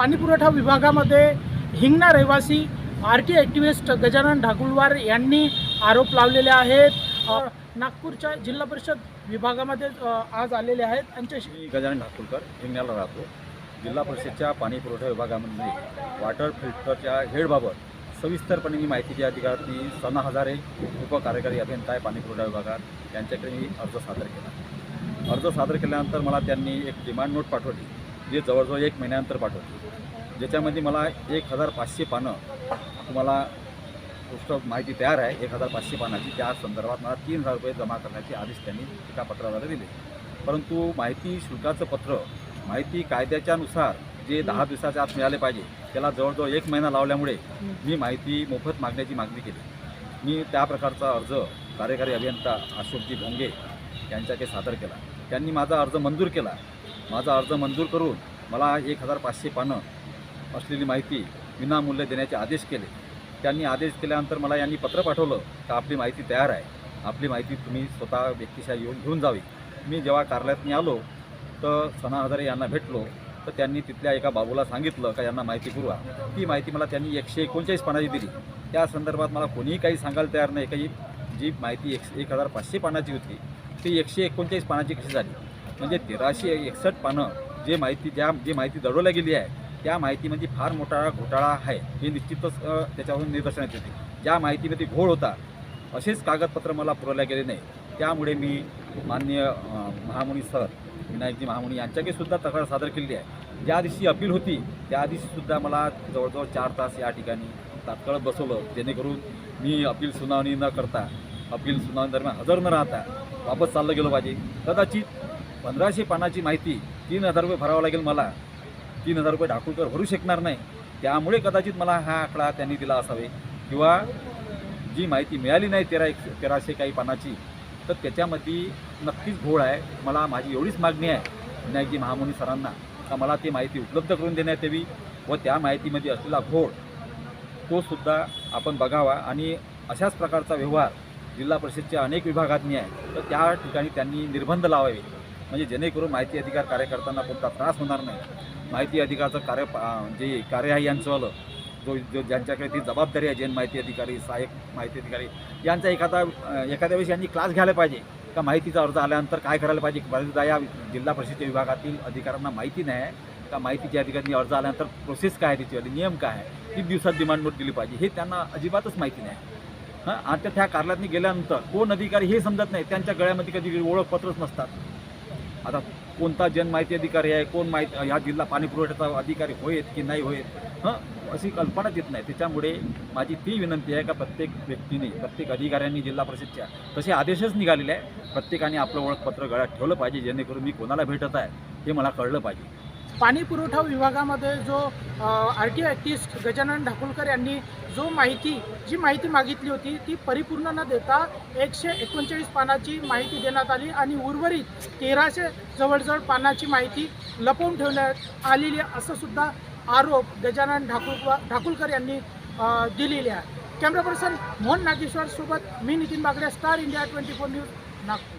पाणीपुरवठा विभागामध्ये हिंगणा रहिवासी R T activist Gajanan Dhakulwar यांनी आरोप लावलेले आहेत. नागपूरच्या जिल्हा परिषद विभागामध्ये आज आलेले आहेत. त्यांच्याशी गजानन ठाकूरकर हिंगण्याला राहतो. जिल्हा परिषदच्या पाणी पुरवठा विभागामध्ये वॉटर फिल्टरच्या हेडबाबत सविस्तरपणे मी माहितीच्या मी सना हजारे उपकार्यकारी अभियंता आहे पाणी पुरवठा विभागात. यांच्याकडे मी अर्ज सादर केला. अर्ज सादर केल्यानंतर मला त्यांनी एक डिमांड नोट पाठवली. जे जवळजवळ एक महिन्यानंतर पाठवतो. ज्याच्यामध्ये मला एक हजार पाचशे पानं तुम्हाला पुस्तक माहिती तयार आहे. एक हजार पाचशे पानाची. त्या संदर्भात मला तीन हजार रुपये जमा करण्याचे आदेश त्यांनी एका पत्राद्वारे दिले. परंतु माहिती शुल्काचं पत्र माहिती कायद्याच्यानुसार जे दहा दिवसाच्या आत मिळाले पाहिजे त्याला जवळजवळ एक महिना लावल्यामुळे मी माहिती मोफत मागण्याची मागणी केली. मी त्या प्रकारचा अर्ज कार्यकारी अभियंता अशोकजी भोंगे यांच्याकडे सादर केला. त्यांनी माझा अर्ज मंजूर केला. माझा अर्ज मंजूर करून मला एक हजार पाचशे पानं असलेली माहिती विनामूल्य देण्याचे आदेश केले. त्यांनी आदेश केल्यानंतर मला यांनी पत्र पाठवलं का आपली माहिती तयार आहे. आपली माहिती तुम्ही स्वतः व्यक्तिशा येऊन घेऊन जावी. मी जेव्हा कार्यालयात मी आलो तर सना हजारे यांना भेटलो तर त्यांनी तिथल्या एका बाबूला सांगितलं का यांना माहिती पुरवा. ती माहिती मला त्यांनी एकशे एकोणचाळीस पानाची दिली. त्या संदर्भात मला कोणीही काही सांगायला तयार नाही. काही जी माहिती एक एक हजार पाचशे पानाची होती ती एकशे एकोणचाळीस पानाची कशी झाली? म्हणजे तेराशे एकसष्ट पानं जे माहिती ज्या जी माहिती दडवल्या गेली आहे त्या माहितीमध्ये म्हणजे फार मोठा घोटाळा आहे. हे निश्चितच त्याच्यावरून निदर्शनात येते. ज्या माहितीमध्ये घोळ होता असेच कागदपत्र मला पुरवल्या गेले नाही. त्यामुळे मी माननीय महामुनी सर विनायकजी महामुनी यांच्याकडे सुद्धा तक्रार सादर केली आहे. ज्या दिवशी अपील होती त्या दिवशीसुद्धा मला जवळजवळ चार तास या ठिकाणी तात्काळ बसवलं जेणेकरून मी अपील सुनावणी न करता अपील सुनावणी दरम्यान हजर न राहता वापस चाललं गेलो पाहिजे. कदाचित पंधराशे पानाची माहिती तीन हजार रुपये भरावं लागेल मला. तीन हजार रुपये ढाकूळकर भरू शकणार नाही. त्यामुळे कदाचित मला हा आकडा त्यांनी दिला असावे. किंवा जी माहिती मिळाली नाही तेरा एक तेराशे काही पानाची तर त्याच्यामध्ये नक्कीच घोळ आहे. मला माझी एवढीच मागणी आहे विनायकजी महामुनी सरांना का मला ती माहिती उपलब्ध करून देण्यात यावी व त्या माहितीमध्ये असलेला घोळ तोसुद्धा आपण बघावा. आणि अशाच प्रकारचा व्यवहार जिल्हा परिषदच्या अनेक विभागातनी आहे. तर त्या ठिकाणी त्यांनी निर्बंध लावावे. म्हणजे जेणेकरून माहिती अधिकार कार्यकर्त्यांना कोणता त्रास होणार नाही. माहिती अधिकारचं कार्य जे कार्य आहे यांचंवालं जो जो ज्यांच्याकडे ती जबाबदारी आहे जैन माहिती अधिकारी सहाय्यक माहिती अधिकारी यांचा एखादा एखाद्या वेळेस यांनी क्लास घ्यायला पाहिजे. का माहितीचा अर्ज आल्यानंतर काय करायला पाहिजे? बऱ्याचदा या जिल्हा परिषदेच्या विभागातील अधिकाऱ्यांना माहिती नाही आहे. का माहितीच्या अधिकाऱ्यांनी अर्ज आल्यानंतर प्रोसेस काय आहे त्याची नियम काय आहे? ती दिवसात डिमांड नोट दिली पाहिजे. हे त्यांना अजिबातच माहिती नाही. हां? आता त्या कार्यालयातनी गेल्यानंतर कोण अधिकारी हे समजत नाही. त्यांच्या गळ्यामध्ये कधी ओळखपत्रच नसतात. आता कोणता जन माहिती अधिकारी आहे कोण माहिती ह्या जिल्हा पाणी पुरवठ्याचा अधिकारी होयत की नाही होयत हं? अशी कल्पनाच येत नाही. त्याच्यामुळे माझी ती विनंती आहे का प्रत्येक व्यक्तीने प्रत्येक अधिकाऱ्यांनी जिल्हा परिषदच्या तसे आदेशच निघालेले आहे प्रत्येकाने आपलं ओळखपत्र गळ्यात ठेवलं पाहिजे जेणेकरून मी कोणाला भेटत आहे हे मला कळलं पाहिजे. पाणी पुरवठा विभागामध्ये जो R T activist Gajanan Dhakulkar यांनी जो माहिती जी माहिती मागितली होती ती परिपूर्ण न देता एकशे एकोणचाळीस पानाची माहिती देण्यात आली आणि उर्वरित तेराशे जवळजवळ पानाची माहिती लपवून ठेवण्यात आलेली आहे, असं सुद्धा आरोप गजानन ढाकुळ ढाकुलकर यांनी दिलेले आहे. कॅमेरा पर्सन मोहन नागेश्वर सोबत मी Nitin Bagde star India twenty four news Nagpur.